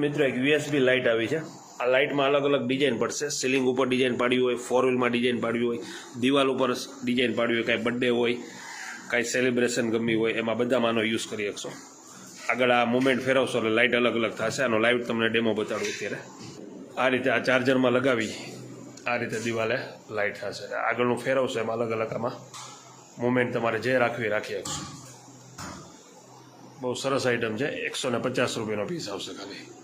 મિત્રો, એક USB light આવી છે. આ લાઇટમાં અલગ અલગ ડિઝાઇન પડશે. સીલિંગ ઉપર ડિઝાઇન પાડવી હોય ફોર વ્હીલમાં ડિઝાઇન પાડવી હોય, દિવાલ ઉપર ડિઝાઇન પાડવી હોય, કાંઈ બર્થડે હોય, કાંઈ સેલિબ્રેશન ગમી હોય, એમાં બધામાં આનો યુઝ કરી શકશો. આગળ આ મુમેન્ટ ફેરવશો એટલે લાઇટ અલગ અલગ થશે. આનો લાઈવ તમને ડેમો બતાડું અત્યારે. આ રીતે આ ચાર્જરમાં લગાવી, આ રીતે દિવાલે લાઇટ થશે. આગળનું ફેરવશો એમાં અલગ અલગ આમાં. મુમેન્ટ તમારે જે રાખવી રાખી શકશો. બહુ સરસ આઈટમ છે. એકસો ને પચાસ રૂપિયાનો પીસ આવશે ખાલી.